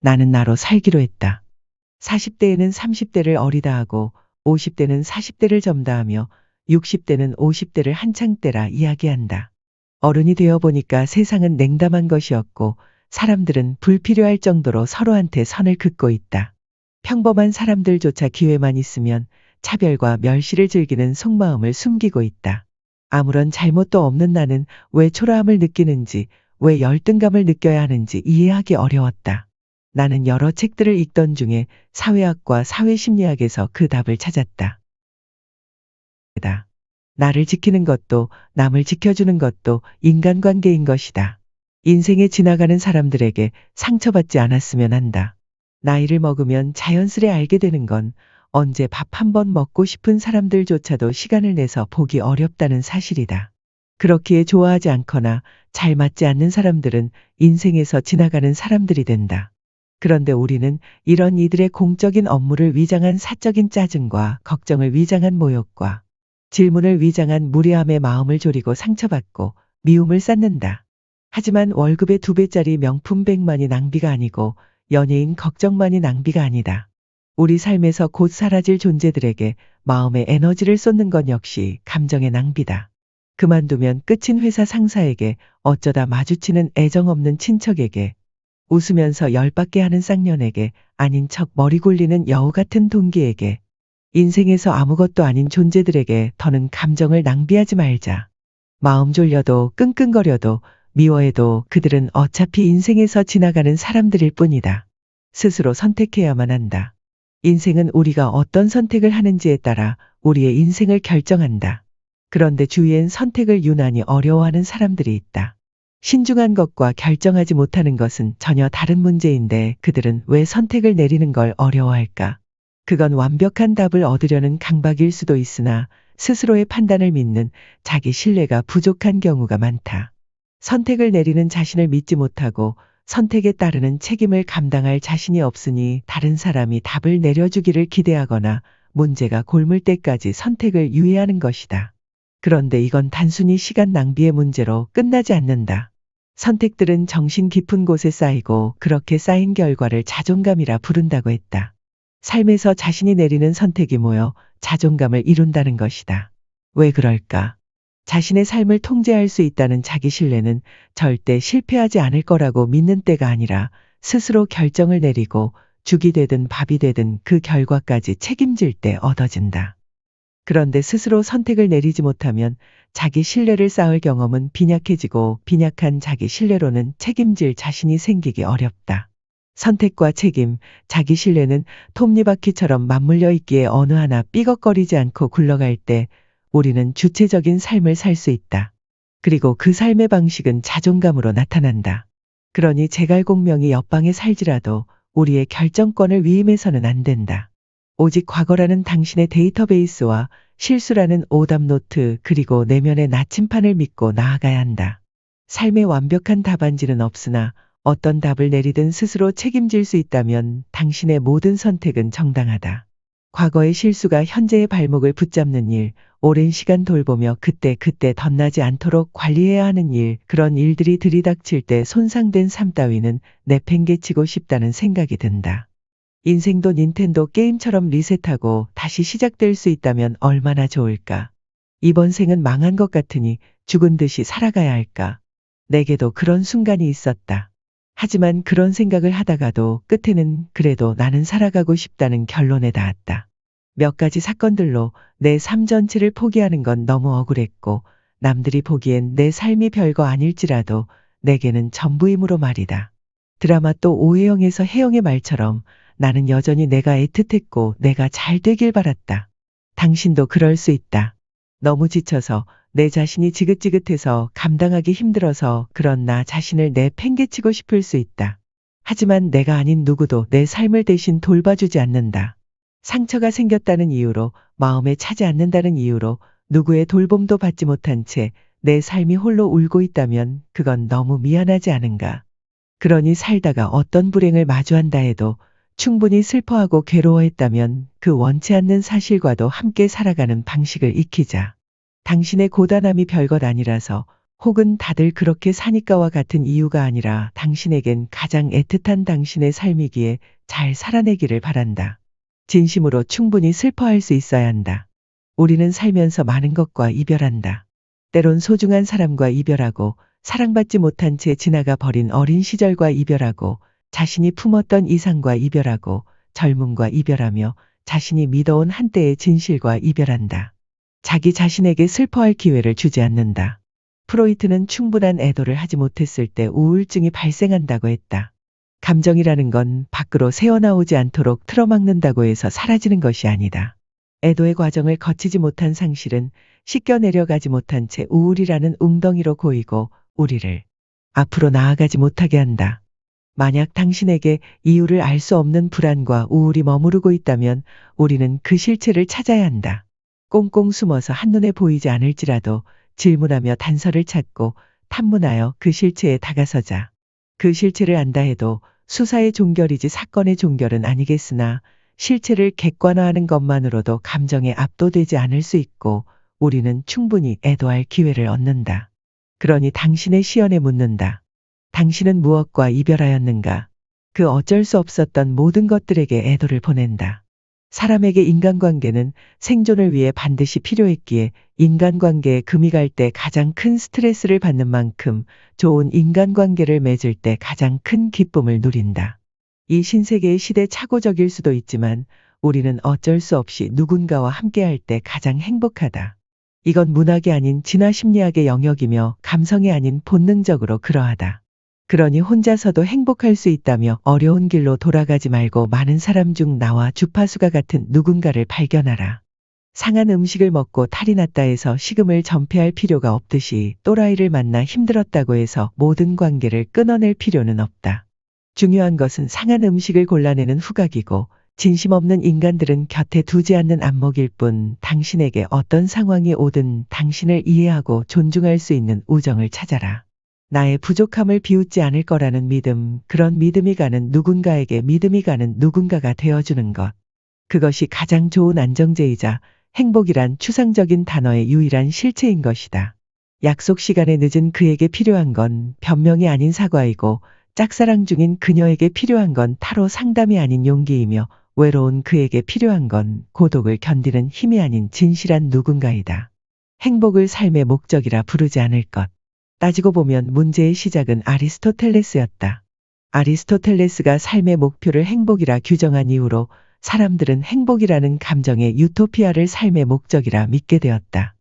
나는 나로 살기로 했다. 40대에는 30대를 어리다 하고 50대는 40대를 점다 하며 60대는 50대를 한창 때라 이야기한다. 어른이 되어 보니까 세상은 냉담한 것이었고 사람들은 불필요할 정도로 서로한테 선을 긋고 있다. 평범한 사람들조차 기회만 있으면 차별과 멸시를 즐기는 속마음을 숨기고 있다. 아무런 잘못도 없는 나는 왜 초라함을 느끼는지, 왜 열등감을 느껴야 하는지 이해하기 어려웠다. 나는 여러 책들을 읽던 중에 사회학과 사회심리학에서 그 답을 찾았다. 다. 나를 지키는 것도 남을 지켜주는 것도 인간관계인 것이다. 인생에 지나가는 사람들에게 상처받지 않았으면 한다. 나이를 먹으면 자연스레 알게 되는 건 언제 밥 한 번 먹고 싶은 사람들조차도 시간을 내서 보기 어렵다는 사실이다. 그렇기에 좋아하지 않거나 잘 맞지 않는 사람들은 인생에서 지나가는 사람들이 된다. 그런데 우리는 이런 이들의 공적인 업무를 위장한 사적인 짜증과 걱정을 위장한 모욕과 질문을 위장한 무례함의 마음을 졸이고 상처받고 미움을 쌓는다. 하지만 월급의 두 배짜리 명품 백만이 낭비가 아니고 연예인 걱정만이 낭비가 아니다. 우리 삶에서 곧 사라질 존재들에게 마음의 에너지를 쏟는 건 역시 감정의 낭비다. 그만두면 끝인 회사 상사에게 어쩌다 마주치는 애정 없는 친척에게 웃으면서 열받게 하는 쌍년에게 아닌 척 머리 굴리는 여우 같은 동기에게 인생에서 아무것도 아닌 존재들에게 더는 감정을 낭비하지 말자. 마음 졸려도 끙끙거려도 미워해도 그들은 어차피 인생에서 지나가는 사람들일 뿐이다. 스스로 선택해야만 한다. 인생은 우리가 어떤 선택을 하는지에 따라 우리의 인생을 결정한다. 그런데 주위엔 선택을 유난히 어려워하는 사람들이 있다. 신중한 것과 결정하지 못하는 것은 전혀 다른 문제인데 그들은 왜 선택을 내리는 걸 어려워할까? 그건 완벽한 답을 얻으려는 강박일 수도 있으나 스스로의 판단을 믿는 자기 신뢰가 부족한 경우가 많다. 선택을 내리는 자신을 믿지 못하고 선택에 따르는 책임을 감당할 자신이 없으니 다른 사람이 답을 내려주기를 기대하거나 문제가 골물 때까지 선택을 유예하는 것이다. 그런데 이건 단순히 시간 낭비의 문제로 끝나지 않는다. 선택들은 정신 깊은 곳에 쌓이고 그렇게 쌓인 결과를 자존감이라 부른다고 했다. 삶에서 자신이 내리는 선택이 모여 자존감을 이룬다는 것이다. 왜 그럴까? 자신의 삶을 통제할 수 있다는 자기 신뢰는 절대 실패하지 않을 거라고 믿는 때가 아니라 스스로 결정을 내리고 죽이 되든 밥이 되든 그 결과까지 책임질 때 얻어진다. 그런데 스스로 선택을 내리지 못하면 자기 신뢰를 쌓을 경험은 빈약해지고 빈약한 자기 신뢰로는 책임질 자신이 생기기 어렵다. 선택과 책임, 자기 신뢰는 톱니바퀴처럼 맞물려 있기에 어느 하나 삐걱거리지 않고 굴러갈 때 우리는 주체적인 삶을 살 수 있다. 그리고 그 삶의 방식은 자존감으로 나타난다. 그러니 제갈공명이 옆방에 살지라도 우리의 결정권을 위임해서는 안 된다. 오직 과거라는 당신의 데이터베이스와 실수라는 오답노트 그리고 내면의 나침판을 믿고 나아가야 한다. 삶의 완벽한 답안지는 없으나 어떤 답을 내리든 스스로 책임질 수 있다면 당신의 모든 선택은 정당하다. 과거의 실수가 현재의 발목을 붙잡는 일, 오랜 시간 돌보며 그때 그때 덧나지 않도록 관리해야 하는 일, 그런 일들이 들이닥칠 때 손상된 삶 따위는 내팽개치고 싶다는 생각이 든다. 인생도 닌텐도 게임처럼 리셋하고 다시 시작될 수 있다면 얼마나 좋을까. 이번 생은 망한 것 같으니 죽은 듯이 살아가야 할까. 내게도 그런 순간이 있었다. 하지만 그런 생각을 하다가도 끝에는 그래도 나는 살아가고 싶다는 결론에 닿았다. 몇 가지 사건들로 내 삶 전체를 포기하는 건 너무 억울했고 남들이 보기엔 내 삶이 별거 아닐지라도 내게는 전부이므로 말이다. 드라마 또 오해영에서 혜영의 말처럼 나는 여전히 내가 애틋했고 내가 잘 되길 바랐다. 당신도 그럴 수 있다. 너무 지쳐서 내 자신이 지긋지긋해서 감당하기 힘들어서 그런 나 자신을 내팽개치고 싶을 수 있다. 하지만 내가 아닌 누구도 내 삶을 대신 돌봐주지 않는다. 상처가 생겼다는 이유로 마음에 차지 않는다는 이유로 누구의 돌봄도 받지 못한 채 내 삶이 홀로 울고 있다면 그건 너무 미안하지 않은가. 그러니 살다가 어떤 불행을 마주한다 해도 충분히 슬퍼하고 괴로워했다면 그 원치 않는 사실과도 함께 살아가는 방식을 익히자. 당신의 고단함이 별것 아니라서 혹은 다들 그렇게 사니까와 같은 이유가 아니라 당신에겐 가장 애틋한 당신의 삶이기에 잘 살아내기를 바란다. 진심으로 충분히 슬퍼할 수 있어야 한다. 우리는 살면서 많은 것과 이별한다. 때론 소중한 사람과 이별하고 사랑받지 못한 채 지나가 버린 어린 시절과 이별하고 자신이 품었던 이상과 이별하고 젊음과 이별하며 자신이 믿어온 한때의 진실과 이별한다. 자기 자신에게 슬퍼할 기회를 주지 않는다. 프로이트는 충분한 애도를 하지 못했을 때 우울증이 발생한다고 했다. 감정이라는 건 밖으로 새어나오지 않도록 틀어막는다고 해서 사라지는 것이 아니다. 애도의 과정을 거치지 못한 상실은 씻겨 내려가지 못한 채 우울이라는 웅덩이로 고이고 우리를 앞으로 나아가지 못하게 한다. 만약 당신에게 이유를 알 수 없는 불안과 우울이 머무르고 있다면 우리는 그 실체를 찾아야 한다. 꽁꽁 숨어서 한눈에 보이지 않을지라도 질문하며 단서를 찾고 탐문하여 그 실체에 다가서자. 그 실체를 안다 해도 수사의 종결이지 사건의 종결은 아니겠으나 실체를 객관화하는 것만으로도 감정에 압도되지 않을 수 있고 우리는 충분히 애도할 기회를 얻는다. 그러니 당신의 시연에 묻는다. 당신은 무엇과 이별하였는가? 그 어쩔 수 없었던 모든 것들에게 애도를 보낸다. 사람에게 인간관계는 생존을 위해 반드시 필요했기에 인간관계에 금이 갈 때 가장 큰 스트레스를 받는 만큼 좋은 인간관계를 맺을 때 가장 큰 기쁨을 누린다. 이 신세계의 시대 착오적일 수도 있지만 우리는 어쩔 수 없이 누군가와 함께할 때 가장 행복하다. 이건 문학이 아닌 진화 심리학의 영역이며 감성이 아닌 본능적으로 그러하다. 그러니 혼자서도 행복할 수 있다며 어려운 길로 돌아가지 말고 많은 사람 중 나와 주파수가 같은 누군가를 발견하라. 상한 음식을 먹고 탈이 났다 해서 식음을 전폐할 필요가 없듯이 또라이를 만나 힘들었다고 해서 모든 관계를 끊어낼 필요는 없다. 중요한 것은 상한 음식을 골라내는 후각이고 진심 없는 인간들은 곁에 두지 않는 안목일 뿐 당신에게 어떤 상황이 오든 당신을 이해하고 존중할 수 있는 우정을 찾아라. 나의 부족함을 비웃지 않을 거라는 믿음, 그런 믿음이 가는 누군가에게 믿음이 가는 누군가가 되어주는 것. 그것이 가장 좋은 안정제이자 행복이란 추상적인 단어의 유일한 실체인 것이다. 약속 시간에 늦은 그에게 필요한 건 변명이 아닌 사과이고 짝사랑 중인 그녀에게 필요한 건 타로 상담이 아닌 용기이며 외로운 그에게 필요한 건 고독을 견디는 힘이 아닌 진실한 누군가이다. 행복을 삶의 목적이라 부르지 않을 것. 따지고 보면 문제의 시작은 아리스토텔레스였다. 아리스토텔레스가 삶의 목표를 행복이라 규정한 이후로 사람들은 행복이라는 감정의 유토피아를 삶의 목적이라 믿게 되었다.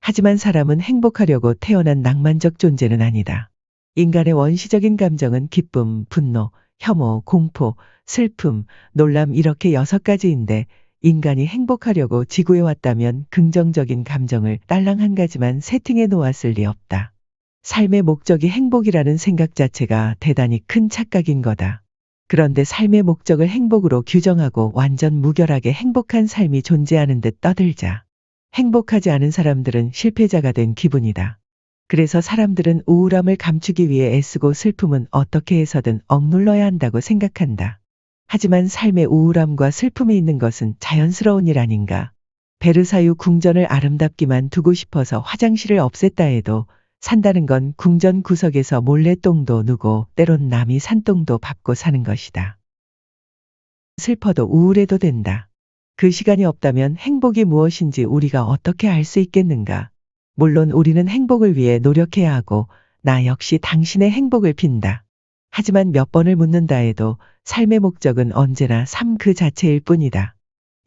하지만 사람은 행복하려고 태어난 낭만적 존재는 아니다. 인간의 원시적인 감정은 기쁨, 분노, 혐오, 공포, 슬픔, 놀람 이렇게 여섯 가지인데 인간이 행복하려고 지구에 왔다면 긍정적인 감정을 딸랑 한 가지만 세팅해 놓았을 리 없다. 삶의 목적이 행복이라는 생각 자체가 대단히 큰 착각인 거다. 그런데 삶의 목적을 행복으로 규정하고 완전 무결하게 행복한 삶이 존재하는 듯 떠들자. 행복하지 않은 사람들은 실패자가 된 기분이다. 그래서 사람들은 우울함을 감추기 위해 애쓰고 슬픔은 어떻게 해서든 억눌러야 한다고 생각한다. 하지만 삶의 우울함과 슬픔이 있는 것은 자연스러운 일 아닌가. 베르사유 궁전을 아름답기만 두고 싶어서 화장실을 없앴다 해도 산다는 건 궁전 구석에서 몰래 똥도 누고 때론 남이 산똥도 밟고 사는 것이다. 슬퍼도 우울해도 된다. 그 시간이 없다면 행복이 무엇인지 우리가 어떻게 알 수 있겠는가. 물론 우리는 행복을 위해 노력해야 하고 나 역시 당신의 행복을 빈다. 하지만 몇 번을 묻는다 해도 삶의 목적은 언제나 삶 그 자체일 뿐이다.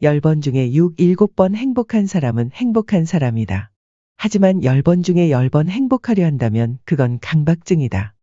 10번 중에 6, 7번 행복한 사람은 행복한 사람이다. 하지만 10번 중에 10번 행복하려 한다면 그건 강박증이다.